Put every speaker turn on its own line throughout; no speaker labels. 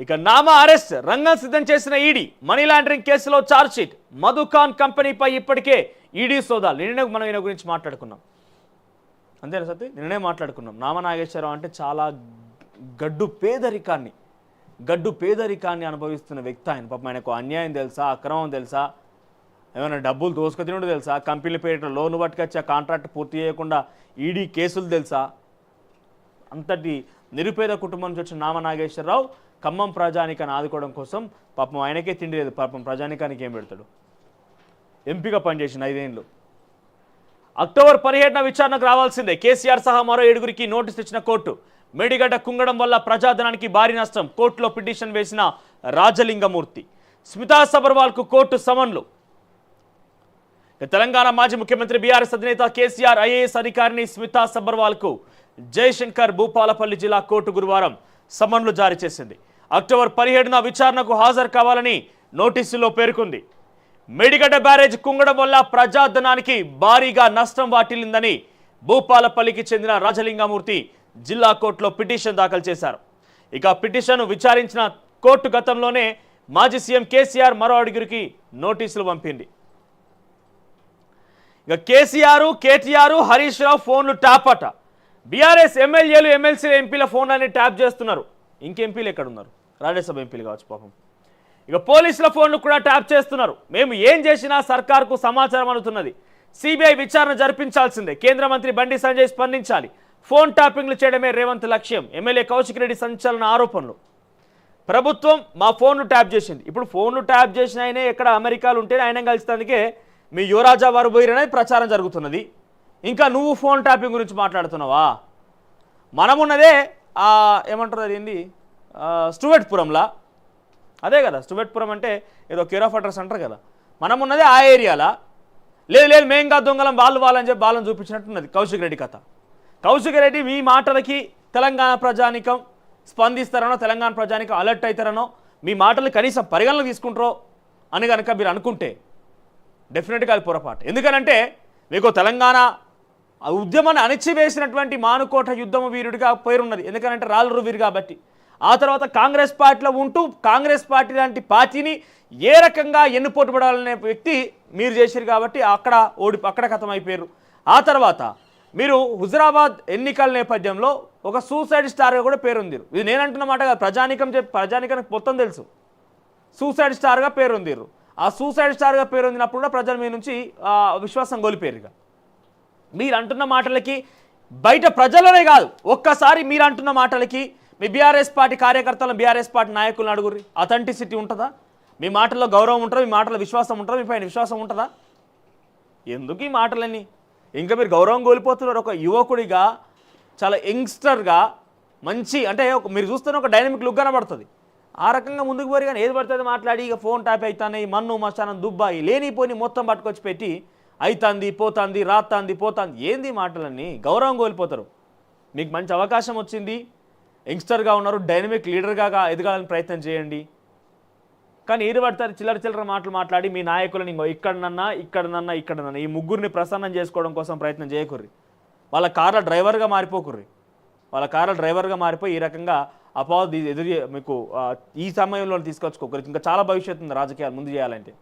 ఇక నామ అరెస్ట్ రంగం సిద్ధం చేసిన ఈడీ మనీ లాండరింగ్ కేసులో ఛార్జ్షీట్ మధుఖాన్ కంపెనీపై ఇప్పటికే ఈడీ సోదాలు. నిన్న మనం ఈయన గురించి మాట్లాడుకున్నాం. అంతేనా సత్తి? నిన్ననే మాట్లాడుకున్నాం. నామ నాగేశ్వరరావు అంటే చాలా గడ్డు పేదరికాన్ని గడ్డు పేదరికాన్ని అనుభవిస్తున్న వ్యక్తి ఆయన. పాపం ఆయనకు అన్యాయం తెలుసా? అక్రమం తెలుసా? ఏమైనా డబ్బులు దోసుకు తెలుసా? కంపెనీల పేరిట లోన్ పట్టుకొచ్చి ఆ కాంట్రాక్ట్ పూర్తి చేయకుండా ఈడీ కేసులు తెలుసా? అంతటి నిరుపేద కుటుంబం నుంచి వచ్చిన నామ నాగేశ్వరరావు ఖమ్మం ప్రజానికాన్ని ఆదుకోవడం కోసం పాపం ఆయనకే తిండి లేదు. పాపం ప్రజానికానికి ఏం పెడతాడు? ఎంపీగా పనిచేసిన ఐదేళ్ళు అక్టోబర్ పదిహేడున విచారణకు రావాల్సిందే. కేసీఆర్ సహా మరో ఏడుగురికి నోటీస్ ఇచ్చిన కోర్టు. మేడిగడ్డ కుంగడం వల్ల ప్రజాధనానికి భారీ నష్టం. కోర్టులో పిటిషన్ వేసిన రాజలింగమూర్తి. స్మితా సబర్వాల్కు కోర్టు సమన్లు. తెలంగాణ మాజీ ముఖ్యమంత్రి బీఆర్ఎస్ అధినేత కేసీఆర్ ఐఏఎస్ అధికారిని స్మితా సబర్వాల్కు. జయశంకర్ భూపాలపల్లి జిల్లా కోర్టు గురువారం సమన్లు జారీ చేసింది. అక్టోబర్ పదిహేడున విచారణకు హాజరు కావాలని నోటీసులో పేర్కొంది. మేడిగడ్డ బ్యారేజ్ కుంగడం వల్ల ప్రజాధనానికి భారీగా నష్టం వాటిల్లిందని భూపాలపల్లికి చెందిన రాజలింగమూర్తి జిల్లా కోర్టులో పిటిషన్ దాఖలు చేశారు. ఇక పిటిషన్ విచారించిన కోర్టు గతంలోనే మాజీ సీఎం కేసీఆర్ మరో అడుగురికి నోటీసులు పంపింది. ఇక కేసీఆర్ కేటీఆర్ హరీష్ రావు ఫోన్లు ట్యాప్ అట బీఆర్ఎస్ ఎమ్మెల్యేలు ఎమ్మెల్సీ ఎంపీల ఫోన్లన్నీ ట్యాప్ చేస్తున్నారు. ఇంకెంపీలు ఎక్కడ ఉన్నారు రాజ్యసభ ఎంపీలు కావచ్చు పాపం. ఇక పోలీసుల ఫోన్లు కూడా ట్యాప్ చేస్తున్నారు. మేము ఏం చేసినా సర్కార్కు సమాచారం అందుతున్నది. సిబిఐ విచారణ జరిపించాల్సిందే. కేంద్ర మంత్రి బండి సంజయ్ స్పందించాలి. ఫోన్ ట్యాపింగ్లు చేయడమే రేవంత్ లక్ష్యం. ఎమ్మెల్యే కౌశిక్ రెడ్డి సంచలన ఆరోపణలు. ప్రభుత్వం మా ఫోన్లు ట్యాప్ చేసింది. ఇప్పుడు ఫోన్లు ట్యాప్ చేసిన ఆయనే ఎక్కడ అమెరికాలు ఉంటే ఆయన కలిసినందుకే మీ యువరాజా వారు పోయిరనేది ప్రచారం జరుగుతున్నది. ఇంకా నువ్వు ఫోన్ ట్యాపింగ్ గురించి మాట్లాడుతున్నావా? మనమున్నదే ఏమంటారు అది ఏంది? ఆ, అదే కదా స్టువెట్పురం అంటే ఏదో కేర్ ఆఫ్ అడ్రస్ అంటారు కదా. మనమున్నదే ఆ ఏరియాలా? లేదు లేదు మేం కాదు దొంగలం వాళ్ళు వాళ్ళని చెప్పి వాళ్ళని చూపించినట్టున్నది కౌశిక్ రెడ్డి కథ. కౌశిక్ రెడ్డి మీ మాటలకి తెలంగాణ ప్రజానికం స్పందిస్తారనో తెలంగాణ ప్రజానికం అలర్ట్ అవుతారనో మీ మాటలు కనీసం పరిగణన తీసుకుంటారో అని కనుక మీరు అనుకుంటే డెఫినెట్గా అది పొరపాటు. ఎందుకనంటే మీకు తెలంగాణ ఉద్యమాన్ని అణిచివేసినటువంటి మానుకోట యుద్ధమ వీరుడిగా పేరున్నది. ఎందుకంటే రాళ్ళు వీరు కాబట్టి. ఆ తర్వాత కాంగ్రెస్ పార్టీలో ఉంటూ కాంగ్రెస్ పార్టీ లాంటి పార్టీని ఏ రకంగా ఎన్నుపోటు పడాలనే వ్యక్తి మీరు చేశారు కాబట్టి అక్కడ ఓడి అక్కడ కథమైపోయారు. అయిపోయారు ఆ తర్వాత మీరు హుజరాబాద్ ఎన్నికల నేపథ్యంలో ఒక సూసైడ్ స్టార్గా కూడా పేరుందిరు. ఇది నేనంటున్న మాట కాదు ప్రజానికం చెప్పి ప్రజానికానికి మొత్తం తెలుసు. సూసైడ్ స్టార్గా పేరుందిరు. ఆ సూసైడ్ స్టార్గా పేరొందినప్పుడు కూడా ప్రజల మీ నుంచి విశ్వాసం కోల్పోయారు మీరు అంటున్న మాటలకి బయట ప్రజలనే కాదు ఒక్కసారి మీరు అంటున్న మాటలకి మీ బీఆర్ఎస్ పార్టీ కార్యకర్తలను బీఆర్ఎస్ పార్టీ నాయకులను అడుగురి అథెంటిసిటీ ఉంటుందా? మీ మాటల్లో గౌరవం ఉంటుందా? మీ మాటల్లో విశ్వాసం ఉంటుందా? మీ పైన విశ్వాసం ఉంటుందా? ఎందుకు ఈ మాటలని ఇంకా మీరు గౌరవం కోల్పోతున్నారు. ఒక యువకుడిగా చాలా యంగ్స్టర్గా మంచి అంటే ఒక మీరు చూస్తున్న ఒక డైనమిక్ లుక్ కనబడుతుంది. ఆ రకంగా ముందుకు పోయి కానీ ఏది పడుతుంది మాట్లాడి ఇక ఫోన్ ట్యాప్ అవుతానే మన్ను మశానం దుబ్బాయి లేనిపోని మొత్తం పట్టుకొచ్చి పెట్టి అవుతుంది పోతుంది రాతాంది పోతుంది. ఏంది మాటలన్నీ? గౌరవం కోల్పోతారు. మీకు మంచి అవకాశం వచ్చింది. యంగ్స్టర్గా ఉన్నారు డైనమిక్ లీడర్గా ఎదగాలని ప్రయత్నం చేయండి. కానీ ఏది పడతారు చిల్లర చిల్లర మాటలు మాట్లాడి మీ నాయకులని ఇంకో ఇక్కడనన్నా ఇక్కడనన్నా ఇక్కడనన్నా ఈ ముగ్గురిని ప్రసన్నం చేసుకోవడం కోసం ప్రయత్నం చేయకుర్రి. వాళ్ళ కార్ల డ్రైవర్గా మారిపోకుర్రి. వాళ్ళ కార్ల డ్రైవర్గా మారిపోయి ఈ రకంగా అపవాదు ఎదురు మీకు ఈ సమయంలో తీసుకొచ్చుకోకరు ఇంకా చాలా భవిష్యత్తు ఉంది రాజకీయాలు ముందు చేయాలంటే.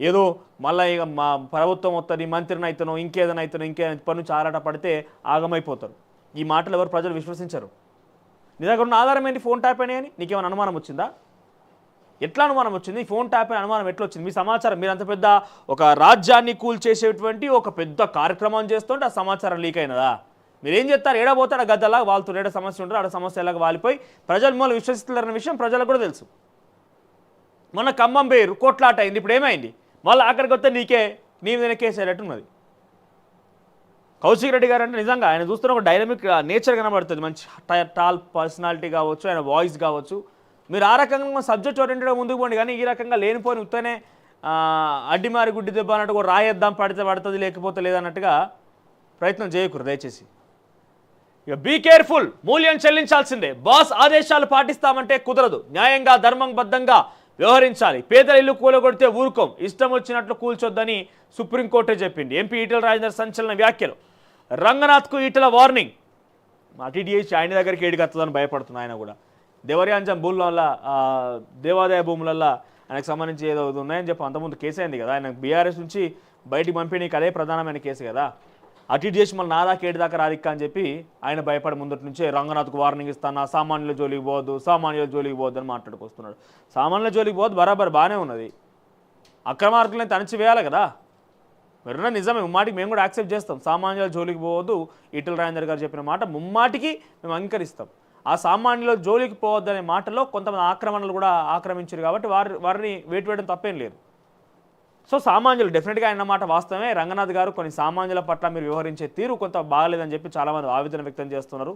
ఏదో మళ్ళీ ఇక మా ప్రభుత్వం వస్తుంది మంత్రిని అవుతానో ఇంకేదైనా అవుతానో ఇంకేదైనా పన్ను చారాట పడితే ఆగమైపోతారు. ఈ మాటలు ఎవరు ప్రజలు విశ్వసించరు. నీ దగ్గర ఉన్న ఆధారం ఏంటి? ఫోన్ ట్యాప్ అని నీకేమైనా అనుమానం వచ్చిందా? ఎట్లా అనుమానం వచ్చింది? ఫోన్ ట్యాప్ అయిన అనుమానం ఎట్లా వచ్చింది మీ సమాచారం మీరు అంత పెద్ద ఒక రాజ్యాన్ని కూల్చేసేటువంటి ఒక పెద్ద కార్యక్రమం చేస్తుంటే ఆ సమాచారం లీక్ అయినదా? మీరు ఏం చేస్తారు? ఏడ పోతాడు గద్దలా వాళ్ళతో ఏడ సమస్య ఉంటారు ఆడ సమస్య ఎలాగ వాలిపోయి ప్రజలు మిమ్మల్ని విశ్వసిస్తున్నారన్న విషయం ప్రజలకు కూడా తెలుసు. మొన్న ఖమ్మం పేరు కోట్లాట అయింది ఇప్పుడు ఏమైంది? మళ్ళీ అక్కడికి వస్తే నీకే నీ మీద కేసు ఉన్నది కౌశిక్ రెడ్డి గారు అంటే నిజంగా ఆయన చూస్తున్న ఒక డైనమిక్ నేచర్ కనబడుతుంది. మంచి టాల్ పర్సనాలిటీ కావచ్చు ఆయన వాయిస్ కావచ్చు. మీరు ఆ రకంగా సబ్జెక్ట్ ఓరియంటెడ్గా ముందుకు పోండి కానీ ఈ రకంగా లేనిపోని ఉత్తనే అడ్డిమారి గుడ్డి దెబ్బ అన్నట్టు కూడా రాయేద్దాం పడితే పడుతుంది లేకపోతే లేదన్నట్టుగా ప్రయత్నం చేయకూరు దయచేసి. ఇక బీ కేర్ఫుల్ మూల్యం చెల్లించాల్సిందే. బాస్ ఆదేశాలు పాటిస్తామంటే కుదరదు. న్యాయంగా ధర్మంబద్ధంగా వ్యవహరించాలి. పేదల ఇల్లు కూలగొడితే ఊరుకోం. ఇష్టం వచ్చినట్లు కూల్చొద్దని సుప్రీంకోర్టే చెప్పింది. ఎంపీ ఈటల రాజేందర్ సంచలన వ్యాఖ్యలు. రంగనాథ్కు ఈటల వార్నింగ్. మా ఆయన దగ్గరికి ఏడు భయపడుతుంది ఆయన కూడా. దేవర్యాంజం భూముల దేవాదాయ భూములల్లో ఆయనకు సంబంధించి ఏదో ఉన్నాయని చెప్పి అంతకుముందు కేసు అయింది కదా. ఆయన బీఆర్ఎస్ నుంచి బయటికి పంపిణీకి అదే ప్రధానమైన కేసు కదా. అటు ఇటు చేసి మళ్ళీ నా దాకా ఏడు దాకా రాదిక్క అని చెప్పి ఆయన భయపడి ముందటి నుంచే రంగనాథ్కు వార్నింగ్ ఇస్తాను సామాన్యుల జోలికి పోవద్దు సామాన్యుల జోలికి పోవద్దు అని మాట్లాడుకొస్తున్నాడు. సామాన్యుల జోలికి పోవద్దు బరాబర్ బాగానే ఉన్నది. అక్రమార్కులను తనిచివేయాలి కదా. వెరున నిజమే ముమ్మాటికి మేము కూడా యాక్సెప్ట్ చేస్తాం. సామాన్యుల జోలికి పోవద్దు ఈటల రాజేందర్ గారు చెప్పిన మాట ముమ్మాటికి మేము అంగీకరిస్తాం. ఆ సామాన్యుల జోలికి పోవద్దు అనే మాటలో కొంతమంది ఆక్రమణలు కూడా ఆక్రమించారు కాబట్టి వారి వారిని వేటు వేయడం తప్పేం లేదు. సో సామాన్యులు డెఫినెట్గా ఆయన మాట వాస్తవమే. రంగనాథ్ గారు కొన్ని సామాన్యుల పట్ల మీరు వ్యవహరించే తీరు కొంత బాగలేదని చెప్పి చాలామంది ఆవేదన వ్యక్తం చేస్తున్నారు.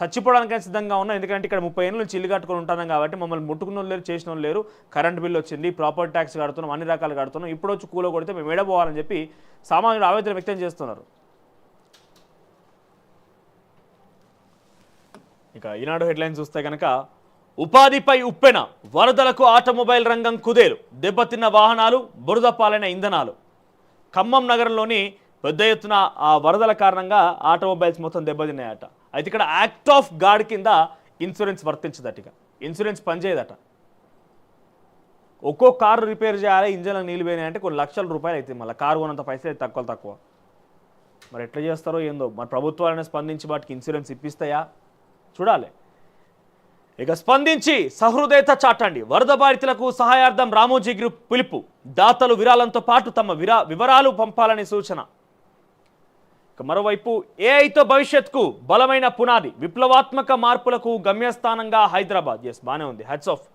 చచ్చిపోవడానికైనా సిద్ధంగా ఉన్నాం ఎందుకంటే ఇక్కడ ముప్పై ఏళ్ళ నుంచి ఇల్లు కట్టుకొని ఉంటాం కాబట్టి మమ్మల్ని ముట్టుకున్న లేరు చేసిన వాళ్ళు లేరు. కరెంట్ బిల్లు వచ్చింది ప్రాపర్టీ ట్యాక్స్ కడుతున్నాం అన్ని రకాలు కడుతున్నాం. ఇప్పుడు వచ్చి కూలో కొడితే మేము ఏడబోవాలని చెప్పి సామాన్యులు ఆవేదన వ్యక్తం చేస్తున్నారు. ఇక ఈనాడు హెడ్లైన్ చూస్తే కనుక ఉపాధిపై ఉప్పెన వరదలకు ఆటోమొబైల్ రంగం కుదేలు. దెబ్బతిన్న వాహనాలు బురద పాలైన ఇంధనాలు. ఖమ్మం నగరంలోని పెద్ద ఎత్తున ఆ వరదల కారణంగా ఆటోమొబైల్స్ మొత్తం దెబ్బతిన్నాయట. అయితే ఇక్కడ యాక్ట్ ఆఫ్ గాడ్ కింద ఇన్సూరెన్స్ వర్తించదట ఇన్సూరెన్స్ పనిచేయదట. ఒక్కో కారు రిపేర్ చేయాలి ఇంజన్లకు నీళ్ళు పోయినాయి అంటే కొన్ని లక్షల రూపాయలు అవుతుంది మళ్ళీ. కారు కొనంత పైసలు తక్కువ తక్కువ. మరి ఎట్లా చేస్తారో ఏందో. మరి ప్రభుత్వాలనే స్పందించి వాటికి ఇన్సూరెన్స్ ఇప్పిస్తాయా? చూడాలి. ఇక స్పందించి సహృదయత చాటండి. వరద బాధితులకు సహాయార్థం రామోజీ గ్రూప్ పిలుపు. దాతలు విరాళంతో పాటు తమ విరా వివరాలు పంపాలని సూచన. మరోవైపు ఏఐతో భవిష్యత్కు బలమైన పునాది విప్లవాత్మక మార్పులకు గమ్యస్థానంగా హైదరాబాద్. ఎస్ బాగానే ఉంది. హెడ్స్ ఆఫ్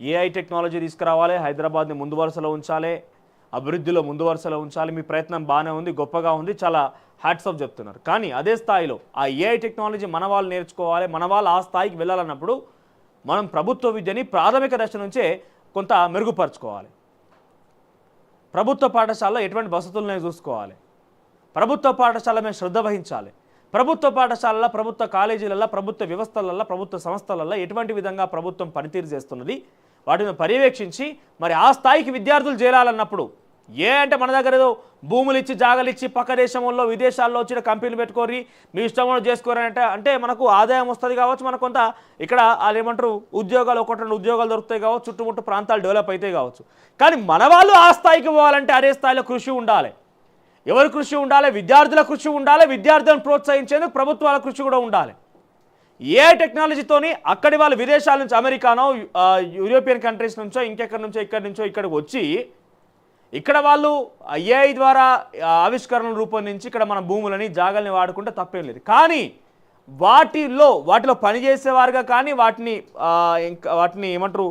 ఏఐ టెక్నాలజీ తీసుకురావాలి హైదరాబాద్ని ముందు వరుసలో ఉంచాలి. అభివృద్ధిలో ముందు వరుసలో ఉంచాలి. మీ ప్రయత్నం బాగానే ఉంది గొప్పగా ఉంది. చాలా హ్యాట్స్ ఆఫ్ చెప్తున్నారు. కానీ అదే స్థాయిలో ఆ ఏఐ టెక్నాలజీ మన వాళ్ళు నేర్చుకోవాలి మన వాళ్ళు ఆ స్థాయికి వెళ్ళాలన్నప్పుడు మనం ప్రభుత్వ విద్యని ప్రాథమిక దశ నుంచే కొంత మెరుగుపరచుకోవాలి. ప్రభుత్వ పాఠశాలలో ఎటువంటి వసతులను చూసుకోవాలి. ప్రభుత్వ పాఠశాల మీద శ్రద్ధ వహించాలి. ప్రభుత్వ పాఠశాలల ప్రభుత్వ కాలేజీలలో ప్రభుత్వ వ్యవస్థలలో ప్రభుత్వ సంస్థలలో ఎటువంటి విధంగా ప్రభుత్వం పనితీరు చేస్తున్నది వాటిని పర్యవేక్షించి మరి ఆ స్థాయికి విద్యార్థులు చేరాలన్నప్పుడు ఏ అంటే మన దగ్గర ఏదో భూములు ఇచ్చి జాగలు ఇచ్చి పక్క దేశంలో విదేశాల్లో వచ్చిన కంపెనీలు పెట్టుకోరి మీ ఇష్టం కూడా చేసుకోరు అంటే అంటే మనకు ఆదాయం వస్తుంది కావచ్చు మనకు కొంత ఇక్కడ వాళ్ళు ఏమంటారు ఉద్యోగాలు ఒకటి రెండు ఉద్యోగాలు దొరుకుతాయి కావచ్చు చుట్టుముట్టు ప్రాంతాలు డెవలప్ అవుతాయి కావచ్చు. కానీ మన వాళ్ళు ఆ స్థాయికి పోవాలంటే అదే స్థాయిలో కృషి ఉండాలి. ఎవరి కృషి ఉండాలి? విద్యార్థుల కృషి ఉండాలి విద్యార్థులను ప్రోత్సహించేందుకు ప్రభుత్వాల కృషి కూడా ఉండాలి. ఏ టెక్నాలజీతోని అక్కడి వాళ్ళు విదేశాల నుంచి అమెరికానో యూరోపియన్ కంట్రీస్ నుంచో ఇంకెక్కడి నుంచో ఇక్కడి నుంచో ఇక్కడికి వచ్చి ఇక్కడ వాళ్ళు ఏఐ ద్వారా ఆవిష్కరణలు రూపొందించి ఇక్కడ మన భూములని జాగల్ని వాడుకుంటే తప్పేం లేదు. కానీ వాటిలో వాటిలో పనిచేసేవారుగా కానీ వాటిని ఇంకా వాటిని ఏమంటారు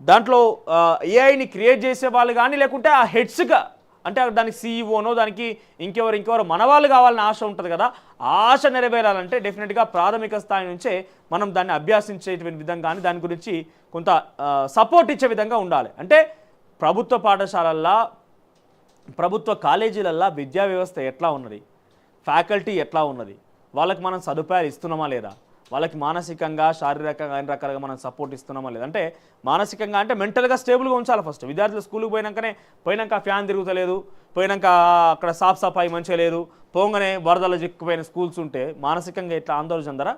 దాంట్లో ఏఐని క్రియేట్ చేసే వాళ్ళు కానీ లేకుంటే ఆ హెడ్స్గా అంటే దానికి సీఈఓనో దానికి ఇంకెవరు ఇంకెవరు మనవాళ్ళు కావాలని ఆశ ఉంటుంది కదా ఆశ నెరవేరాలంటే డెఫినెట్గా ప్రాథమిక స్థాయి నుంచే మనం దాన్ని అభ్యాసించేటువంటి విధంగా కానీ దాని గురించి కొంత సపోర్ట్ ఇచ్చే విధంగా ఉండాలి. అంటే ప్రభుత్వ పాఠశాలల్లో ప్రభుత్వ కాలేజీలల్లో విద్యా వ్యవస్థ ఎట్లా ఉన్నది? ఫ్యాకల్టీ ఎట్లా ఉన్నది? వాళ్ళకి మనం సదుపాయాలు ఇస్తున్నామా లేదా? వాళ్ళకి మానసికంగా శారీరకంగా అన్ని రకాలుగా మనం సపోర్ట్ ఇస్తున్నామా లేదా? అంటే మానసికంగా అంటే మెంటల్గా స్టేబుల్గా ఉంచాలి ఫస్ట్ విద్యార్థులు స్కూల్కి పోయినాకనే పోయినాక ఫ్యాన్ తిరుగుతలేదు పోయినాక అక్కడ సాఫ్ సఫాయి మంచిగా లేదు పోగానే వరదలు చిక్కుపోయిన స్కూల్స్ ఉంటే మానసికంగా ఎట్లా ఆందోళన చెందరా?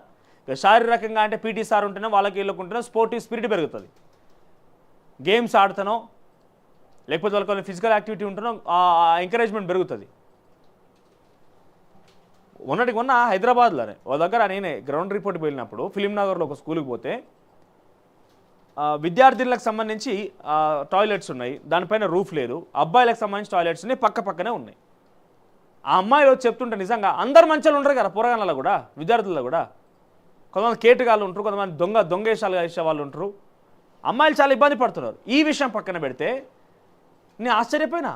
శారీరకంగా అంటే పీటీ సార్ ఉంటేనే వాళ్ళకి వీళ్ళకుంటేనే స్పోర్టివ్ స్పిరిట్ పెరుగుతుంది. గేమ్స్ ఆడుతానో లేకపోతే వాళ్ళకి ఫిజికల్ యాక్టివిటీ ఉంటేనో ఎంకరేజ్మెంట్ పెరుగుతుంది. మొన్నటికి మొన్న హైదరాబాద్లోనే వాళ్ళ దగ్గర నేనే గ్రౌండ్ రిపోర్ట్కి వెళ్ళినప్పుడు ఫిలిం నగర్లో ఒక స్కూల్కి పోతే విద్యార్థులకు సంబంధించి టాయిలెట్స్ ఉన్నాయి. దానిపైన రూఫ్ లేదు. అబ్బాయిలకు సంబంధించి టాయిలెట్స్ ఉన్నాయి. పక్క పక్కనే ఉన్నాయి. ఆ అమ్మాయిలు చెప్తుంటే నిజంగా అందరు మంచిగా ఉంటారు కదా పురగాళ్ళలో కూడా విద్యార్థుల్లో కూడా. కొంతమంది కేటుగాళ్ళు ఉంటారు కొంతమంది దొంగ దొంగేశాలు వేసే వాళ్ళు ఉంటారు. అమ్మాయిలు చాలా ఇబ్బంది పడుతున్నారు. ఈ విషయం పక్కన పెడితే నేను ఆశ్చర్యపోయినా.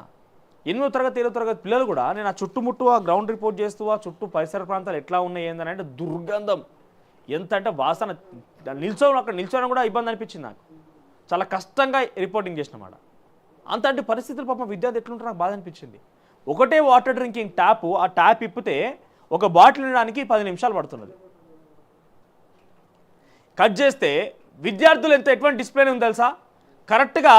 ఎనిమిదో తరగతి ఏడో తరగతి పిల్లలు కూడా నేను ఆ చుట్టుముట్టు ఆ గ్రౌండ్ రిపోర్ట్ చేస్తూ ఆ చుట్టూ పరిసర ప్రాంతాలు ఎట్లా ఉన్నాయి ఏందని అంటే దుర్గంధం. ఎంత అంటే వాసన నిల్చోని అక్కడ నిల్చోవడం కూడా ఇబ్బంది అనిపించింది నాకు. చాలా కష్టంగా రిపోర్టింగ్ చేసినమాట. అంత అంటే పరిస్థితులు పాపం విద్యార్థి ఎట్లుంటారు నాకు బాధ అనిపించింది. ఒకటే వాటర్ డ్రింకింగ్ ట్యాప్ ఆ ట్యాప్ ఇప్పితే ఒక బాటిల్ ఉండడానికి పది నిమిషాలు పడుతున్నది. కట్ చేస్తే విద్యార్థులు ఎంత ఎటువంటి డిస్ప్లేన్ ఉంది తెలుసా? కరెక్ట్గా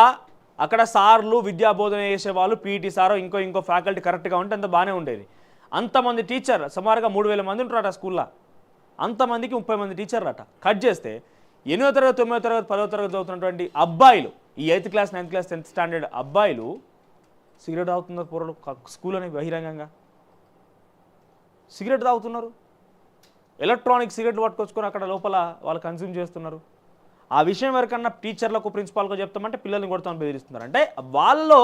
అక్కడ సార్లు విద్యా బోధన చేసేవాళ్ళు పీటీ సారో ఇంకో ఇంకో ఫ్యాకల్టీ కరెక్ట్గా ఉంటే అంత బాగానే ఉండేది. అంతమంది టీచర్ సుమారుగా మూడు వేల మంది ఉంటారట స్కూల్లో. అంతమందికి ముప్పై మంది టీచర్లు అట కట్ చేస్తే ఎనిమిదో తరగతి తొమ్మిదో తరగతి పదో తరగతి చదువుతున్నటువంటి అబ్బాయిలు ఈ eighth class ninth class tenth standard అబ్బాయిలు సిగరెట్ తాగుతున్నారు పూర్వలు స్కూల్ అని బహిరంగంగా. సిగరెట్ తాగుతున్నారు. ఎలక్ట్రానిక్ సిగరెట్లు పట్టుకొచ్చుకొని అక్కడ లోపల వాళ్ళు కన్స్యూమ్ చేస్తున్నారు. ఆ విషయం ఎవరికన్నా టీచర్లకు ప్రిన్సిపాల్కు చెప్తామంటే పిల్లల్ని కొడతామని బెదిరిస్తున్నారు. అంటే వాళ్ళలో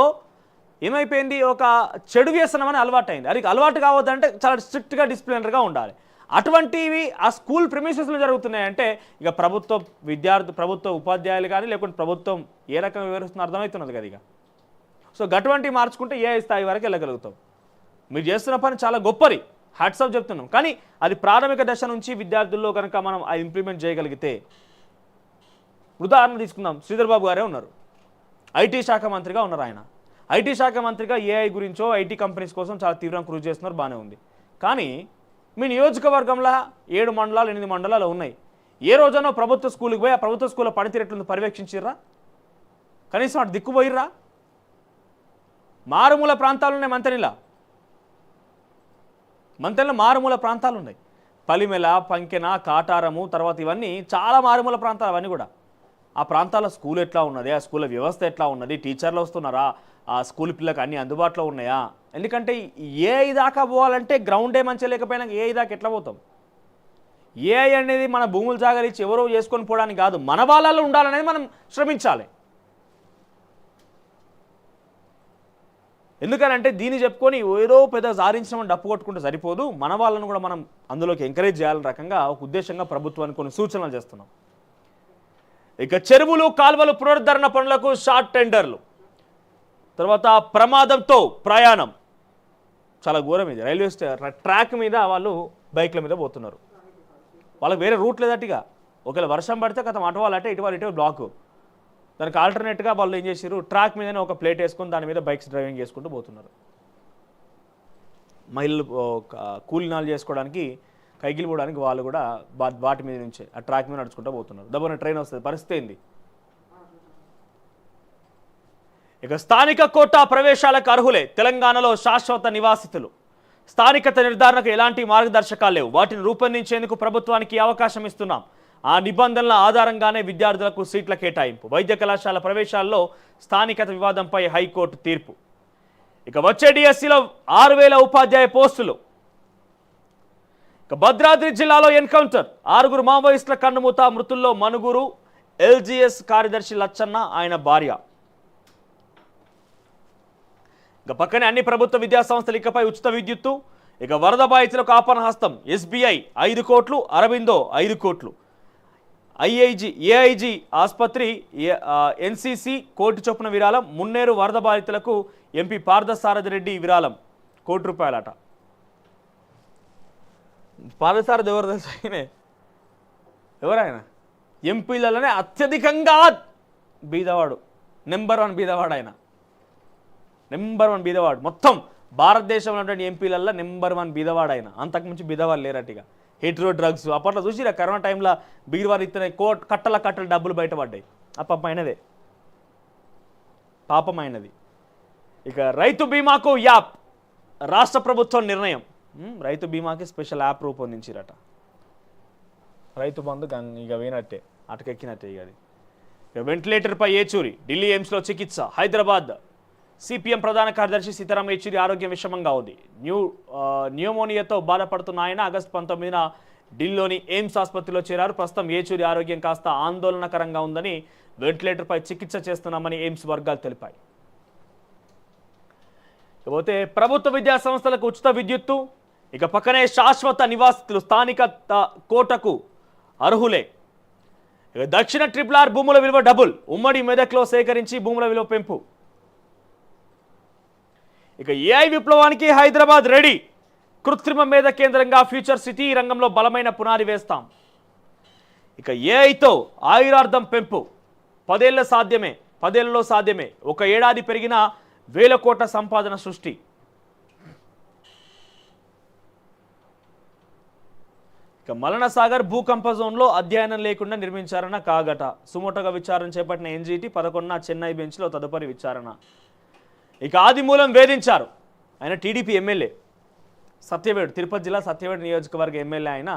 ఏమైపోయింది? ఒక చెడు వ్యసనం అని అలవాటు అయింది అది అలవాటు కావద్దంటే చాలా స్ట్రిక్ట్గా డిసిప్లినర్గా ఉండాలి. అటువంటివి ఆ స్కూల్ ప్రిమిసెస్లో జరుగుతున్నాయంటే ఇక ప్రభుత్వ విద్యార్థి ప్రభుత్వ ఉపాధ్యాయులు కానీ లేకుంటే ప్రభుత్వం ఏ రకంగా వివరిస్తున్న అర్థమవుతున్నది కదా ఇక. సో గటువంటి మార్చుకుంటే ఏ స్థాయి వరకు వెళ్ళగలుగుతాం. మీరు చేస్తున్న పని చాలా గొప్పది. హ్యాట్సాప్ చెప్తున్నాం. కానీ అది ప్రాథమిక దశ నుంచి విద్యార్థుల్లో కనుక మనం అది ఇంప్లిమెంట్ చేయగలిగితే ఉదాహరణ తీసుకుందాం. శ్రీధర్ బాబు గారే ఉన్నారు. ఐటీ శాఖ మంత్రిగా ఉన్నారు ఆయన. ఐటీ శాఖ మంత్రిగా ఏఐ గురించో ఐటీ కంపెనీస్ కోసం చాలా తీవ్రంగా కృషి చేస్తున్నారు బాగానే ఉంది. కానీ మీ నియోజకవర్గంలో ఏడు మండలాలు ఎనిమిది మండలాలు ఉన్నాయి. ఏ రోజైనా ప్రభుత్వ స్కూల్కి పోయి ఆ ప్రభుత్వ స్కూల్లో పనితీరు పర్యవేక్షించిర్రా? కనీసం అటు దిక్కుపోయిర్రా? మారుమూల ప్రాంతాలు ఉన్నాయి మంతనిలా? మంతెనలో మారుమూల ప్రాంతాలు ఉన్నాయి. పలిమెల పంకెన కాటారము తర్వాత ఇవన్నీ చాలా మారుమూల ప్రాంతాలు అవన్నీ కూడా. ఆ ప్రాంతాల స్కూల్ ఎట్లా ఉన్నది? ఆ స్కూల్ వ్యవస్థ ఎట్లా ఉన్నది? టీచర్లు వస్తున్నారా? ఆ స్కూల్ పిల్లలకు అన్ని అందుబాటులో ఉన్నాయా? ఎందుకంటే ఏ దాకా పోవాలంటే గ్రౌండే మంచిగా లేకపోయినా ఏ దాకా ఎట్లా పోతాం? ఏఐ అనేది మన భూములు జాగరించి ఎవరో చేసుకొని పోవడానికి కాదు మన వాళ్ళలో ఉండాలనేది మనం శ్రమించాలి. ఎందుకనంటే దీన్ని చెప్పుకొని ఏదో పెద్ద సారించడం డప్పు కొట్టుకుంటే సరిపోదు. మన వాళ్ళను కూడా మనం అందులోకి ఎంకరేజ్ చేయాలని రకంగా ఒక ఉద్దేశంగా ప్రభుత్వానికి కొన్ని సూచనలు చేస్తున్నాం. ఇక చెరువులు కాల్వలు పునరుద్ధరణ పనులకు షార్ట్ టెండర్లు. తర్వాత ప్రమాదంతో ప్రయాణం. చాలా ఘోరం ఇది. రైల్వే స్టే ట్రాక్ మీద వాళ్ళు బైక్ల మీద పోతున్నారు. వాళ్ళకి వేరే రూట్ లేదట్టుగా ఒకవేళ వర్షం పడితే కథం అటు వాళ్ళంటే ఇటు వాళ్ళు ఇటు బ్లాక్ దానికి ఆల్టర్నేట్గా వాళ్ళు ఏం చేశారు ట్రాక్ మీదనే ఒక ప్లేట్ వేసుకొని దాని మీద బైక్స్ డ్రైవింగ్ చేసుకుంటూ పోతున్నారు. మహిళలు కూలినాలు చేసుకోవడానికి కైగిలిపోవడానికి వాళ్ళు కూడా బా- వాటి మీద నుంచే ఆ ట్రాక్ మీద నడుచుకుంటూ పోతున్నారు. దబ్బున ట్రైన్ వస్తుంది. పరిస్థితి ఏంది? ఇక స్థానిక కోటా ప్రవేశాలకు అర్హులే తెలంగాణలో శాశ్వత నివాసితులు. స్థానికత నిర్ధారణకు ఎలాంటి మార్గదర్శకాలు లేవు. వాటిని రూపొందించేందుకు ప్రభుత్వానికి అవకాశం ఇస్తున్నాం. ఆ నిబంధనల ఆధారంగానే విద్యార్థులకు సీట్ల కేటాయింపు. వైద్య కళాశాల ప్రవేశాల్లో స్థానికత వివాదంపై హైకోర్టు తీర్పు. ఇక వచ్చే డిఎస్సిలో ఆరు వేల ఉపాధ్యాయ పోస్టులు. భద్రాద్రి జిల్లాలో ఎన్కౌంటర్. ఆరుగురు మావోయిస్టుల కన్నుమూత మృతుల్లో మనుగురు ఎల్జీఎస్ కార్యదర్శి లచ్చన్న ఆయన భార్య. ఇక పక్కనే అన్ని ప్రభుత్వ విద్యాసంస్థలు ఇకపై ఉచిత విద్యుత్తు. ఇక వరద బాధితులకు ఆపణ హస్తం ఎస్బీఐ ఐదు కోట్లు అరవిందో ఐదు కోట్లు. ఐఐజీ ఏఐజీ ఆసుపత్రి ఎన్సిసి కోటి చొప్పున విరాళం మున్నేరు వరద బాధితులకు ఎంపీ పార్థసారథి రెడ్డి విరాళం. కోటి రూపాయలట. పార్థసారథి ఎవరు తెలుసు ఆయనే? ఎవరాయన? ఎంపీలలోనే అత్యధికంగా బీదవాడు. నెంబర్ వన్ బీదవాడు ఆయన. నెంబర్ వన్ బీదవాడు. మొత్తం భారతదేశంలో ఉన్నటువంటి ఎంపీలల్లో నెంబర్ వన్ బీదవాడు ఆయన. అంతకుమించి బీదవాడు లేరట్టుగా హెట్రో డ్రగ్స్ అప్పట్లో చూసిరా కరోనా టైంలో బీరువారు ఇతనే కోట్ కట్టల కట్టల డబ్బులు బయటపడ్డాయి. ఆ పాపం పాపమైనది ఇక రైతు బీమాకు యాప్. రాష్ట్ర ప్రభుత్వం నిర్ణయం. రైతు బీమాకి స్పెషల్ యాప్ రూపొందించారట. రైతు బంధు ఇక పోయినట్టే అటకెక్కినట్టే ఇక అది. ఇక వెంటిలేటర్పై ఏచూరి ఢిల్లీ ఎయిమ్స్లో చికిత్స హైదరాబాద్. సిపిఎం ప్రధాన కార్యదర్శి సీతారాం ఏచూరి ఆరోగ్యం విషమంగా ఉంది. న్యూ న్యూమోనియాతో బాధపడుతున్న ఆయన ఆగస్టు పంతొమ్మిదిన ఢిల్లీలోని ఎయిమ్స్ ఆసుపత్రిలో చేరారు. ప్రస్తుతం ఏచూరి ఆరోగ్యం కాస్త ఆందోళనకరంగా ఉందని వెంటిలేటర్పై చికిత్స చేస్తున్నామని ఎయిమ్స్ వర్గాలు తెలిపాయి. పోతే ప్రభుత్వ విద్యా సంస్థలకు ఉచిత విద్యుత్తు ఇక పక్కనే శాశ్వత నివాసితులు స్థానిక కోటకు అర్హులే. ఇక దక్షిణ ట్రిపుల్ ఆర్ భూముల విలువ డబుల్. ఉమ్మడి మెదక్లో సేకరించి భూముల విలువ పెంపు. ఇక ఏఐ విప్లవానికి హైదరాబాద్ రెడీ. కృత్రిమ మేధ కేంద్రంగా ఫ్యూచర్ సిటీ రంగంలో బలమైన పునాది వేస్తాం. ఇక ఏఐతో ఆయురార్థం పెంపు. పదేళ్ళ సాధ్యమే పదేళ్ళలో సాధ్యమే. ఒక ఏడాది పెరిగిన వేల కోట్ల సంపాదన సృష్టి. ఇక మలనసాగర్ భూకంప జోన్లో అధ్యయనం లేకుండా నిర్మించారన్న కాగట. సుమోటోగా విచారణ చేపట్టిన ఎన్జీటీ పదకొండున చెన్నై బెంచ్లో తదుపరి విచారణ. ఇక ఆదిమూలం వేధించారు ఆయన టీడీపీ ఎమ్మెల్యే. సత్యవేడు తిరుపతి జిల్లా సత్యవేడు నియోజకవర్గ ఎమ్మెల్యే ఆయన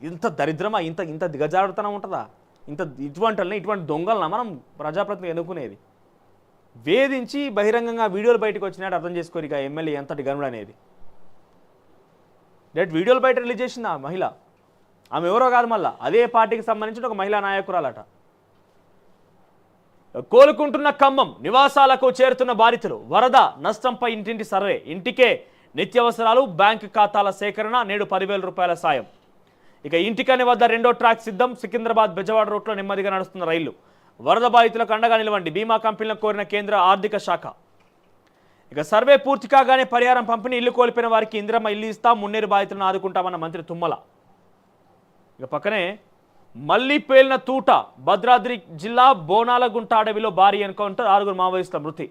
ఇంత దరిద్రమా? ఇంత ఇంత దిగజారుతనం ఉంటుందా? ఇంత ఇటువంటి ఇటువంటి దొంగలన మనం ప్రజాప్రతిని ఎన్నుకునేది? వేధించి బహిరంగంగా వీడియోలు బయటకు వచ్చినట్టు అర్థం చేసుకోరు ఇక ఎమ్మెల్యే ఎంతటి గనుడు అనేది డైరెక్ట్ వీడియోలు బయట రిలీజ్ చేసింది ఆ మహిళ. ఆమె ఎవరో కాదు మళ్ళా. అదే పార్టీకి సంబంధించిన ఒక మహిళా నాయకురాలట. కోలుకుంటున్న ఖమ్మం నివాసాలకు చేరుతున్న బాధితులు. వరద నష్టంపై ఇంటింటి సర్వే. ఇంటికే నిత్యావసరాలు బ్యాంక్ ఖాతాల సేకరణ నేడు పదివేల రూపాయల సాయం. ఇక ఇంటికని వద్ద రెండో ట్రాక్ సిద్ధం. సికింద్రాబాద్ బెజవాడ రూట్లో నెమ్మదిగా నడుస్తున్న రైళ్ళు. వరద బాధితులకు అండగా నిలవండి. బీమా కంపెనీలకు కోరిన కేంద్ర ఆర్థిక శాఖ. ఇక సర్వే పూర్తి కాగానే పరిహారం పంపిణీ ఇల్లు కోల్పోయిన వారికి ఇందిరమ్మ ఇల్లు ఇస్తాం మున్నేరు బాధితులను ఆదుకుంటామన్న మంత్రి తుమ్మల. ఇక పక్కనే మళ్ళీ పేలిన తూట భద్రాద్రి జిల్లా బోనాలగుంట అడవిలో భారీ ఎన్కౌంటర్ ఆరుగురు మావోయిస్టుల మృతి.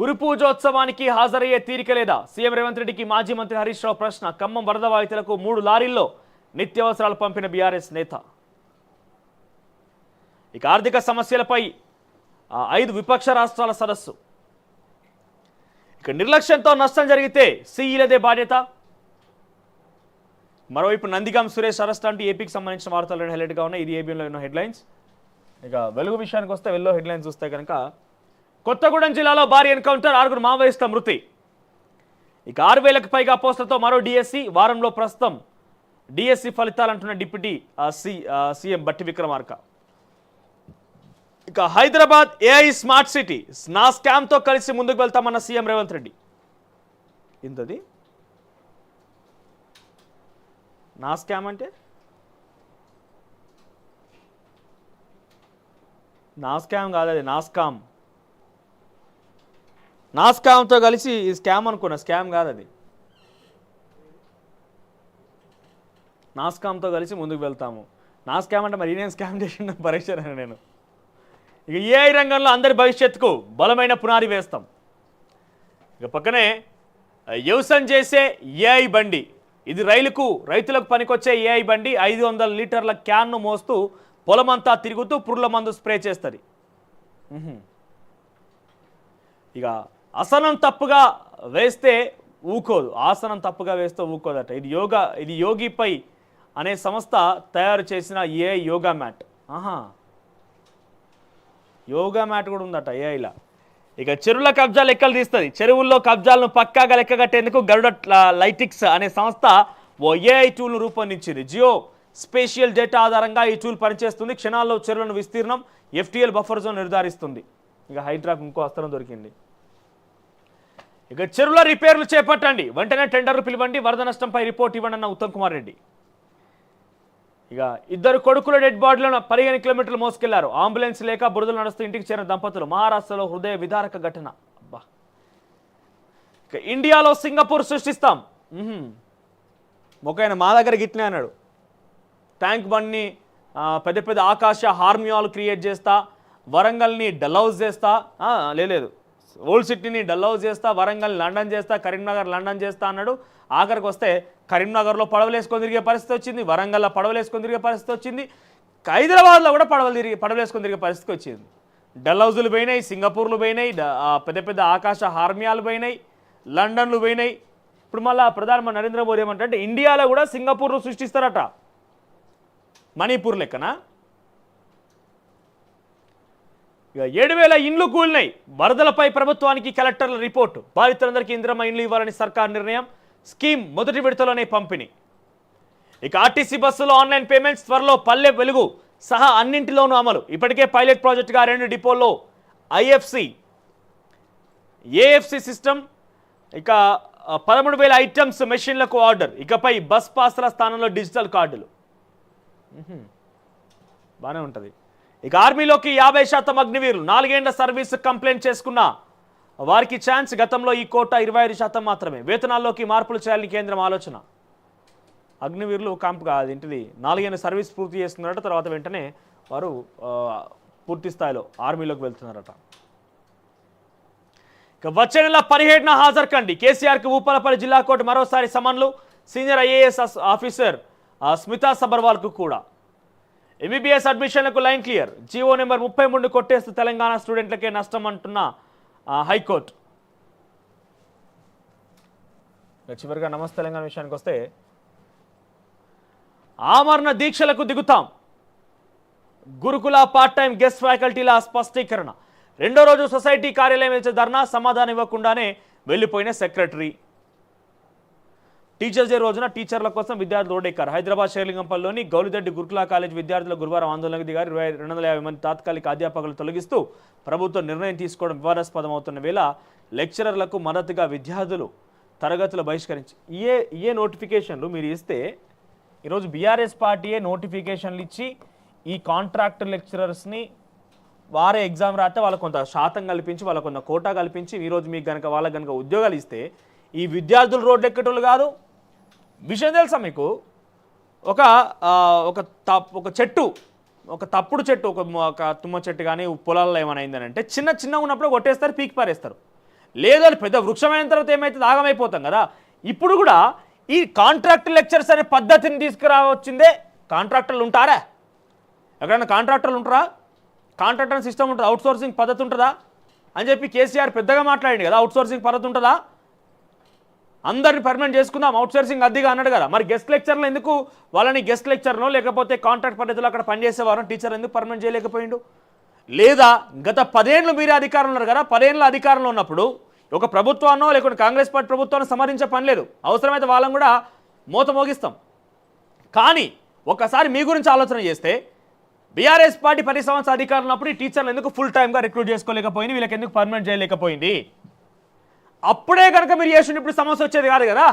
గురు పూజోత్సవానికి హాజరయ్యే తీరిక లేదా? సీఎం రేవంత్ రెడ్డికి మాజీ మంత్రి హరీష్ రావు ప్రశ్న ఖమ్మం వరద బాధితులకు మూడు లారీల్లో నిత్యావసరాలు పంపిన బీఆర్ఎస్ నేత. ఇక ఆర్థిక సమస్యలపై ఐదు విపక్ష రాష్ట్రాల సదస్సు. ఇక నిర్లక్ష్యంతో నష్టం జరిగితే సీఈలదే బాధ్యత. మరోవైపు నందిగాం సురేష్ అరెస్ట్ అంటూ ఏపీకి సంబంధించిన వార్తలు రెండు హైలైట్గా ఉన్నాయి. ఇది ఏబిఎంలో ఉన్న హెడ్లైన్స్ ఇక వెలుగు విషయానికి వస్తే వెల్లో హెడ్లైన్స్ చూస్తే కనుక కొత్తగూడెం జిల్లాలో భారీ ఎన్కౌంటర్ ఆరుగురు మావోయిస్టుల మృతి. ఇక ఆరు వేలకు పైగా పోస్టులతో మరో డిఎస్సి వారంలో ప్రస్తుతం DSC ఫలితాలంటున్న deputy C CM Bhatti Vikramarka. ఇక హైదరాబాద్ ఏఐ స్మార్ట్ సిటీ నా స్కామ్తో కలిసి ముందుకు వెళ్తామన్న సీఎం రేవంత్ రెడ్డి. ఇంతది? నా స్కామ్ అంటే? నా స్కామ్ కాదు అది నా స్కామ్. నా స్కామ్తో కలిసి ఈ స్కామ్ అనుకున్నా స్కామ్ కాదు అది నా స్కామ్తో కలిసి ముందుకు వెళ్తాము. నా స్కామ్ అంటే మరి నేను స్కామ్ చేసిన పరీక్ష నేను. ఇక ఏఐ రంగంలో అందరి భవిష్యత్తుకు బలమైన పునాది వేస్తాం. ఇక పక్కనే వ్యవసాయం చేసే ఏఐ బండి. ఇది రైలుకు రైతులకు పనికొచ్చే ఏఐ బండి. ఐదు వందల లీటర్ల క్యాన్ను మోస్తూ పొలమంతా తిరుగుతూ పురుల మందు స్ప్రే చేస్తుంది. ఇక ఆసనం తప్పుగా వేస్తే ఊకోదు. ఆసనం తప్పుగా వేస్తే ఊకోదట. ఇది యోగా ఇది యోగిపై అనే సంస్థ తయారు చేసిన ఏఐ యోగా మ్యాట్. ఆహా. యోగా మ్యాట్ కూడా ఉందట ఏఐలా ఇక చెరువుల కబ్జా లెక్కలు తీస్తుంది. చెరువుల్లో కబ్జాలను పక్కాగా లెక్కగట్టేందుకు గరుడ లైటిక్స్ అనే సంస్థ ఓ ఏఐ టూల్ను రూపొందించింది. జియో స్పేషియల్ డేటా ఆధారంగా ఈ టూల్ పనిచేస్తుంది. క్షణాల్లో చెరువులను విస్తీర్ణం ఎఫ్టీఎల్ బఫర్ జోన్ నిర్ధారిస్తుంది. ఇక హైడ్రాక్ ఇంకో అస్త్రం దొరికింది. ఇక చెరువుల రిపేర్లు చేపట్టండి. వెంటనే టెండర్లు పిలవండి. వరద నష్టంపై రిపోర్ట్ ఇవ్వండి అన్న ఉత్తమ్ కుమార్ రెడ్డి. ఇక ఇద్దరు కొడుకుల డెడ్ బాడీలను పదిహేను కిలోమీటర్లు మోసుకెళ్ళారు. అంబులెన్స్ లేక బురదలు నడుస్తూ ఇంటికి చేరిన దంపతులు మహారాష్ట్రలో హృదయ విదారక ఘటన. అబ్బా. ఇక ఇండియాలో సింగపూర్ సృష్టిస్తాం. మ్హూ. ఒక ఆయన మా దగ్గర గిట్లే అన్నాడు. ట్యాంక్ బండ్ని పెద్ద పెద్ద ఆకాశ హార్మియాలు క్రియేట్ చేస్తా వరంగల్ని డల్హౌస్ చేస్తా లేదు ఓల్డ్ సిటీని డల్హౌస్ చేస్తా వరంగల్ లండన్ చేస్తా కరీంనగర్ లండన్ చేస్తా అన్నాడు. ఆఖరికి వస్తే కరీంనగర్లో పడవలేసుకొని తిరిగే పరిస్థితి వచ్చింది వరంగల్లో పడవలేసుకొని తిరిగే పరిస్థితి వచ్చింది హైదరాబాద్లో కూడా పడవలు తిరిగి పడవలేసుకొని తిరిగే పరిస్థితి వచ్చింది. డల్హౌజులు పోయినాయి సింగపూర్లు పోయినాయి పెద్ద పెద్ద ఆకాశ హార్మియాలు పోయినాయి లండన్లు పోయినాయి. ఇప్పుడు మళ్ళీ ప్రధానమంత్రి నరేంద్ర మోదీ ఏమంటే ఇండియాలో కూడా సింగపూర్ను సృష్టిస్తారట. మణిపూర్ లెక్కన? ఇక ఏడు వేల ఇండ్లు కూలినాయి వరదలపై ప్రభుత్వానికి కలెక్టర్ల రిపోర్టు. బాధితులందరికీ ఇంద్రమ్మ ఇండ్లు ఇవ్వాలని సర్కార్ నిర్ణయం. స్కీమ్ మొదటి విడతలోనే పంపిణీ. ఇక ఆర్టీసీ బస్సులో ఆన్లైన్ పేమెంట్స్ త్వరలో పల్లె వెలుగు సహా అన్నింటిలోనూ అమలు. ఇప్పటికే పైలట్ ప్రాజెక్టుగా రెండు డిపోల్లో ఐఎఫ్సి ఏఎఫ్సి సిస్టమ్ ఇక పదమూడు వేల ఐటమ్స్ మెషిన్లకు ఆర్డర్. ఇకపై బస్ పాస్ల స్థానంలో డిజిటల్ కార్డులు. బాగానే ఉంటుంది. ఇక ఆర్మీలోకి యాభై శాతం అగ్నివీరులు. నాలుగేండ్ల సర్వీస్ కంప్లైంట్ చేసుకున్న వారికి ఛాన్స్ గతంలో ఈ కోట ఇరవై ఐదు శాతం మాత్రమే. వేతనాల్లోకి మార్పులు చేయాలని కేంద్రం ఆలోచన. అగ్నివీరులు కాంప్గా కాదు నాలుగైన సర్వీస్ పూర్తి చేస్తున్నారట తర్వాత వెంటనే వారు పూర్తి స్థాయిలో ఆర్మీలోకి వెళ్తున్నారట. ఇక వచ్చే నెల పదిహేడున హాజరు కండి కేసీఆర్కి ఊపలపల్లి జిల్లా కోర్టు మరోసారి సమన్లు. సీనియర్ ఐఏఎస్ ఆఫీసర్ స్మితా సబర్వాల్కు కూడా. ఎంబీబీఎస్ అడ్మిషన్లకు లైన్ క్లియర్. జీవో నెంబర్ ముప్పై మూడు కొట్టేస్తూ తెలంగాణ స్టూడెంట్లకే నష్టం అంటున్న హైకోర్టు. చివరిగా నమస్తే తెలంగాణ విషయానికి వస్తే ఆమరణ దీక్షలకు దిగుతాం. గురుకుల పార్ట్ టైం గెస్ట్ ఫ్యాకల్టీల స్పష్టీకరణ. రెండో రోజు సొసైటీ కార్యాలయం ఇచ్చే ధర్నా సమాధానం ఇవ్వకుండానే వెళ్ళిపోయిన సెక్రటరీ టీచర్స్ డే రోజున టీచర్ల కోసం విద్యార్థులు రోడ్డెక్కారు హైదరాబాద్ శైలింగంపల్లిలోని గౌలిదడ్డి గురుకుల కాలేజ్ విద్యార్థులు గురువారం ఆందోళనకు దిగారు. ఇరవై రెండు వందల యాభై మంది తాత్కాలిక అధ్యాపకులు తొలగిస్తూ ప్రభుత్వం నిర్ణయం తీసుకోవడం వివాదాస్పదం అవుతున్న వేళ లెక్చరర్లకు మద్దతుగా విద్యార్థులు తరగతులు బహిష్కరించి ఏ ఏ నోటిఫికేషన్లు మీరు ఇస్తే ఈరోజు బీఆర్ఎస్ పార్టీయే నోటిఫికేషన్లు ఇచ్చి ఈ కాంట్రాక్ట్ లెక్చరర్స్ని వారే ఎగ్జామ్ రాస్తే వాళ్ళకు కొంత శాతం కల్పించి వాళ్ళకు కొంత కోటా కల్పించి ఈరోజు మీకు కనుక వాళ్ళకి కనుక ఉద్యోగాలు ఇస్తే ఈ విద్యార్థులు రోడ్డు ఎక్కేటోళ్ళు కాదు విషయం తెలుసా మీకు? ఒక ఒక తప్ ఒక చెట్టు ఒక తప్పుడు చెట్టు ఒక ఒక తుమ్మ చెట్టు కానీ పొలాల్లో ఏమైనా అంటే చిన్న చిన్నగా ఉన్నప్పుడు కొట్టేస్తారు పీకి పారేస్తారు. లేదు అది పెద్ద వృక్షమైన తర్వాత ఏమైతే ఆగమైపోతాం కదా? ఇప్పుడు కూడా ఈ కాంట్రాక్ట్ లెక్చర్స్ అనే పద్ధతిని తీసుకురావచ్చిందే కాంట్రాక్టర్లు ఉంటారా? ఎక్కడైనా కాంట్రాక్టర్లు ఉంటారా? కాంట్రాక్టర్ సిస్టమ్ ఉంటుంది? అవుట్ సోర్సింగ్ పద్ధతి ఉంటుందా? అని చెప్పి కేసీఆర్ పెద్దగా మాట్లాడింది కదా అవుట్ సోర్సింగ్ పద్ధతి ఉంటుందా? అందరిని పర్మనెంట్ చేసుకుందాం అవుట్ సోర్సింగ్ అద్దెగా అన్నాడు కదా. మరి గెస్ట్ లెక్చర్లు ఎందుకు? వాళ్ళని గెస్ట్ లెక్చర్నో లేకపోతే కాంట్రాక్ట్ పద్ధతిలో అక్కడ పనిచేసేవారు టీచర్ ఎందుకు పర్మనెంట్ చేయలేకపోయిండు? లేదా గత పదేళ్ళు మీరే అధికారంలో ఉన్నారు కదా పదేళ్ళ అధికారంలో ఉన్నప్పుడు ఒక ప్రభుత్వాన్నో లేకుంటే కాంగ్రెస్ పార్టీ ప్రభుత్వాన్ని సమరించే పని లేదు. అవసరమైతే వాళ్ళని కూడా మూత మోగిస్తాం. కానీ ఒకసారి మీ గురించి ఆలోచన చేస్తే బీఆర్ఎస్ పార్టీ పది సంవత్సరాల అధికారంలో ఉన్నప్పుడు ఈ టీచర్లు ఎందుకు ఫుల్ టైమ్గా రిక్రూట్ చేసుకోలేకపోయింది? వీళ్ళకి ఎందుకు పర్మనెంట్ చేయలేకపోయింది? అప్పుడే కనుక మీరు చేసిన ఇప్పుడు సమస్య వచ్చేది కాదు కదా.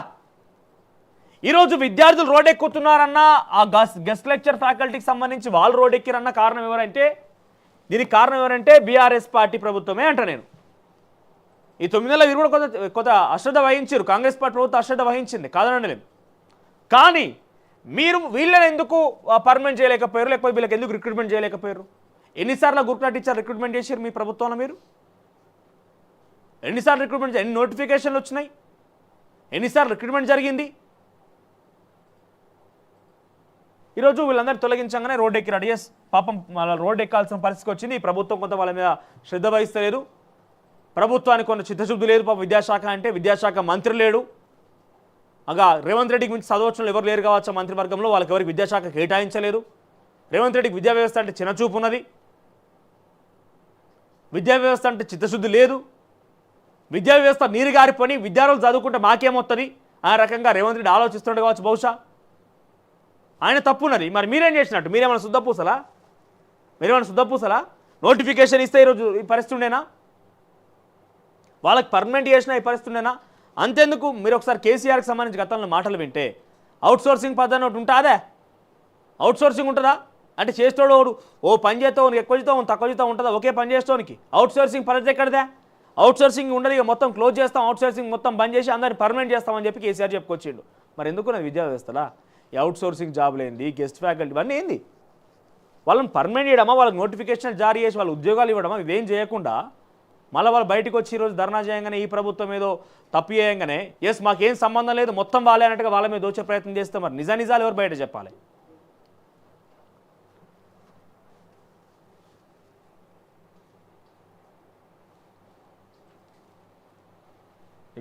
ఈరోజు విద్యార్థులు రోడ్ ఎక్కుతున్నారన్న ఆ గస్ గెస్ట్ లెక్చర్ ఫ్యాకల్టీకి సంబంధించి వాళ్ళు రోడ్ ఎక్కిరన్న కారణం ఎవరంటే దీనికి కారణం ఎవరంటే బీఆర్ఎస్ పార్టీ ప్రభుత్వమే అంట నేను. ఈ తొమ్మిది నెలలు వీరు కూడా కొంత కొంత అశ్రద్ధ వహించారు కాంగ్రెస్ పార్టీ ప్రభుత్వం అశ్రద్ధ వహించింది. కాదనలేదు కానీ మీరు వీళ్ళని ఎందుకు పర్మనెంట్ చేయలేకపోయారు? లేకపోతే వీళ్ళకి ఎందుకు రిక్రూట్మెంట్ చేయలేకపోయారు? ఎన్నిసార్లు గురుకుల టీచర్ రిక్రూట్మెంట్ చేశారు మీ ప్రభుత్వంలో మీరు? ఎన్నిసార్లు రిక్రూట్మెంట్ ఎన్ని నోటిఫికేషన్లు వచ్చినాయి? ఎన్నిసార్లు రిక్రూట్మెంట్ జరిగింది? ఈరోజు వీళ్ళందరూ తొలగించగానే రోడ్ ఎక్కిరాడు. ఎస్ పాపం వాళ్ళ రోడ్ ఎక్కాల్సిన పరిస్థితి వచ్చింది. ప్రభుత్వం కొంత వాళ్ళ మీద శ్రద్ధ వహిస్తలేదు. ప్రభుత్వానికి కొంత చిత్తశుద్ధి లేదు. పాపం విద్యాశాఖ అంటే విద్యాశాఖ మంత్రి లేడు. అగా రేవంత్ రెడ్డికి మించి చదవచ్చు ఎవరు లేరు కావచ్చు మంత్రివర్గంలో. వాళ్ళకి ఎవరికి విద్యాశాఖ కేటాయించలేరు రేవంత్ రెడ్డికి విద్యా వ్యవస్థ అంటే చిన్నచూపు ఉన్నది. విద్యా వ్యవస్థ అంటే చిత్తశుద్ధి లేదు. విద్యా వ్యవస్థ నీరు గారిపోని విద్యార్థులు చదువుకుంటే మాకేమొస్తుంది ఆ రకంగా రేవంత్ రెడ్డి ఆలోచిస్తుండే కావచ్చు బహుశా. ఆయన తప్పున్నది. మరి మీరేం చేసినట్టు? మీరేమైనా శుద్ధపూసలా మీరేమైనా శుద్ధపూసలా నోటిఫికేషన్ ఇస్తే ఈరోజు ఈ పరిస్థితి ఉండేనా వాళ్ళకి పర్మనెంట్ చేసిన ఈ పరిస్థితి ఉండేనా అంతెందుకు? మీరు ఒకసారి కేసీఆర్కి సంబంధించి గతంలో మాటలు వింటే అవుట్ సోర్సింగ్ పద్ధతి ఒకటి ఉంటుందా? అవుట్ సోర్సింగ్ ఉంటుందా? అంటే చేస్తోడు వాడు ఓ పని చేస్తావు ఎక్కువ చేస్తావు తక్కువ చేస్తావు ఉంటుందా? ఒకే పని చేస్తానికి అవుట్ సోర్సింగ్ పద్ధతి ఎక్కడదా? అవుట్ సోర్సింగ్ ఉండదు ఇక మొత్తం క్లోజ్ చేస్తాం అవుట్ సోర్సింగ్ మొత్తం బంద్ చేసి అందరిని పర్మనెంట్ చేస్తామని చెప్పి కేసీఆర్ చెప్పుకొచ్చిండు. మరి ఎందుకున్నది విద్యా వ్యవస్థలా? ఈ అవుట్ సోర్సింగ్ ఏంది గెస్ట్ ఫ్యాకల్టీ ఇవన్నీ ఏంది? వాళ్ళని పర్మనెంట్ చేయడమా వాళ్ళకి నోటిఫికేషన్ జారీ చేసి వాళ్ళ ఉద్యోగాలు ఇవ్వడమా? ఇవేం చేయకుండా మళ్ళీ వాళ్ళు బయటకు వచ్చి ఈరోజు ధర్నా చేయగానే ఈ ప్రభుత్వం ఏదో తప్పు చేయంగానే ఎస్ మాకేం సంబంధం లేదు మొత్తం వాళ్ళే అన్నట్టుగా వాళ్ళ మీద దోచే ప్రయత్నం చేస్తే మరి నిజానిజాలు ఎవరు బయట చెప్పాలి?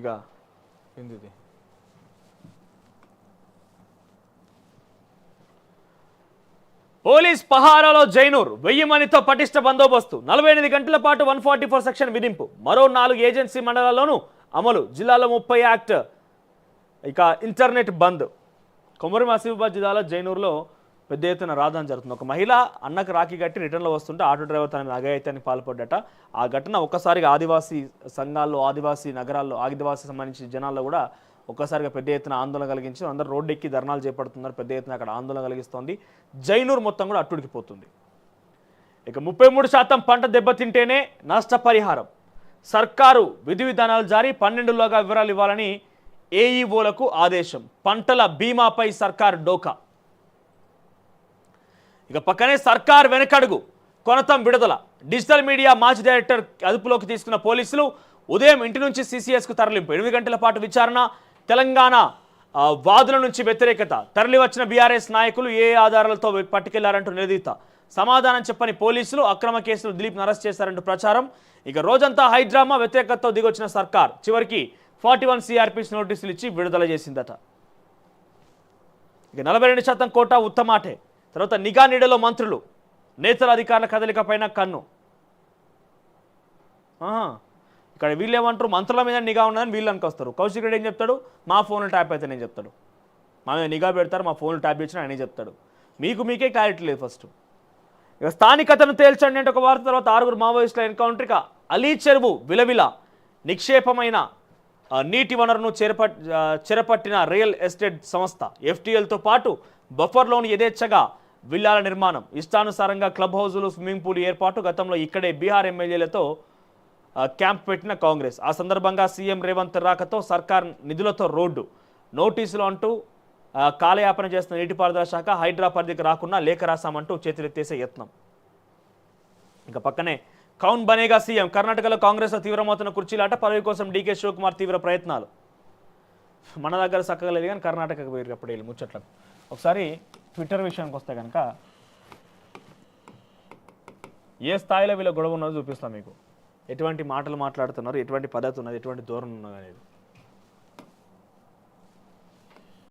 ఇక ఏంది పోలీస్ పహారాలో జైనూర్ వెయ్యి మందితో పటిష్ట బందోబస్తు. నలభై ఎనిమిది గంటల పాటు వన్ ఫార్టీ ఫోర్ సెక్షన్ విధింపు. మరో నాలుగు ఏజెన్సీ మండలాల్లోనూ అమలు. జిల్లాలో ముప్పై యాక్ట్ ఇక ఇంటర్నెట్ బంద్. కొమరం ఆసిఫాబాద్ జిల్లాలో జైనూర్లో పెద్ద ఎత్తున రాజధాని జరుగుతుంది. ఒక మహిళ అన్నకు రాఖీ కట్టి రిటర్న్లో వస్తుంటే ఆటో డ్రైవర్ తన మీద అఘాయిత్యానికి పాల్పడ్డట. ఆ ఘటన ఒక్కసారిగా ఆదివాసీ సంఘాల్లో ఆదివాసీ నగరాల్లో ఆదివాసీ సంబంధించిన జనాల్లో కూడా ఒక్కసారిగా పెద్ద ఎత్తున ఆందోళన కలిగించి అందరూ రోడ్డు ఎక్కి ధర్నాలు చేపడుతున్నారు. పెద్ద ఎత్తున అక్కడ ఆందోళన కలిగిస్తోంది. జైనూర్ మొత్తం కూడా అట్టుడికిపోతుంది ఇక ముప్పై మూడు శాతం పంట దెబ్బతింటేనే నష్టపరిహారం. సర్కారు విధి విధానాలు జారీ. పన్నెండులోగా వివరాలు ఇవ్వాలని ఏఈఓలకు ఆదేశం. పంటల బీమాపై సర్కారు డోకా. ఇక పక్కనే సర్కార్ వెనకడుగు. కొనతం విడుదల. డిజిటల్ మీడియా మాజీ డైరెక్టర్ అదుపులోకి తీసుకున్న పోలీసులు ఉదయం ఇంటి నుంచి సీసీఎస్కు తరలింపు. ఎనిమిది గంటల పాటు విచారణ. తెలంగాణ వాదుల నుంచి వ్యతిరేకత. తరలి వచ్చిన బీఆర్ఎస్ నాయకులు ఏ ఆధారాలతో పట్టుకెళ్ళారంటూ నిలదీత. సమాధానం చెప్పని పోలీసులు అక్రమ కేసులు దిలీప్ అరెస్ట్ చేశారంటూ ప్రచారం. ఇక రోజంతా హైడ్రామా వ్యతిరేకతతో దిగొచ్చిన సర్కార్ చివరికి ఫార్టీ వన్ సిఆర్పిస్ నోటీసులు ఇచ్చి విడుదల చేసిందట. ఇక నలభై రెండు శాతం కోటా ఉత్తమాటే. తర్వాత నిఘా నీడలో మంత్రులు నేతల అధికారుల కదలిక పైన కన్ను ఇక్కడ వీళ్ళు ఏమంటారు మంత్రుల మీద నిఘా ఉన్నదని వీళ్ళు అనుకొస్తారు. కౌశిక్ రెడ్డి ఏం చెప్తాడు? మా ఫోన్లు ట్యాప్ అయితే నేను చెప్తాడు. మా మీద నిఘా పెడతారు మా ఫోన్లు ట్యాప్ చేసిన ఆయన చెప్తాడు. మీకు మీకే క్లారిటీ లేదు ఫస్ట్. ఇక స్థానికతను తేల్చండి అంటే ఒక వార్త తర్వాత ఆరుగురు మావోయిస్టుల ఎన్కౌంటర్ ఇక అలీ చెరువు విలవిల నిక్షేపమైన నీటి వనరును చేరపట్ చేరపట్టిన రియల్ ఎస్టేట్ సంస్థ ఎఫ్టీఎల్తో పాటు బఫర్లోని యథేచ్ఛగా విల్లాల నిర్మాణం. ఇష్టానుసారంగా క్లబ్ హౌజులు స్విమ్మింగ్ పూల్ ఏర్పాటు గతంలో ఇక్కడే బీహార్ ఎమ్మెల్యేలతో క్యాంప్ పెట్టిన కాంగ్రెస్. ఆ సందర్భంగా సీఎం రేవంత్ రాకతో సర్కార్ నిధులతో రోడ్డు. నోటీసులు అంటూ కాలయాపన చేస్తున్న నీటిపారుదల శాఖ హైడ్రా పరిధికి రాకుండా లేఖ రాశామంటూ చేతులెత్తేసే యత్నం. ఇంకా పక్కనే కౌన్ బనేగా సీఎం. కర్ణాటకలో కాంగ్రెస్లో తీవ్రమవుతున్న కుర్చీలాట పదవి కోసం డీకే శివకుమార్ తీవ్ర ప్రయత్నాలు. మన దగ్గర చక్కగలేదు కానీ కర్ణాటకకు పోయి అప్పుడు వెళ్ళి ముచ్చట్లకు. ఒకసారి ట్విట్టర్ విషయానికి వస్తే కనుక ఏ స్థాయిలో వీళ్ళ గొడవ ఉన్నదో చూపిస్తాం మీకు. ఎటువంటి మాటలు మాట్లాడుతున్నారు ఎటువంటి పద్ధతి ఉన్నది ఎటువంటి ధోరణి ఉన్నది అనేది.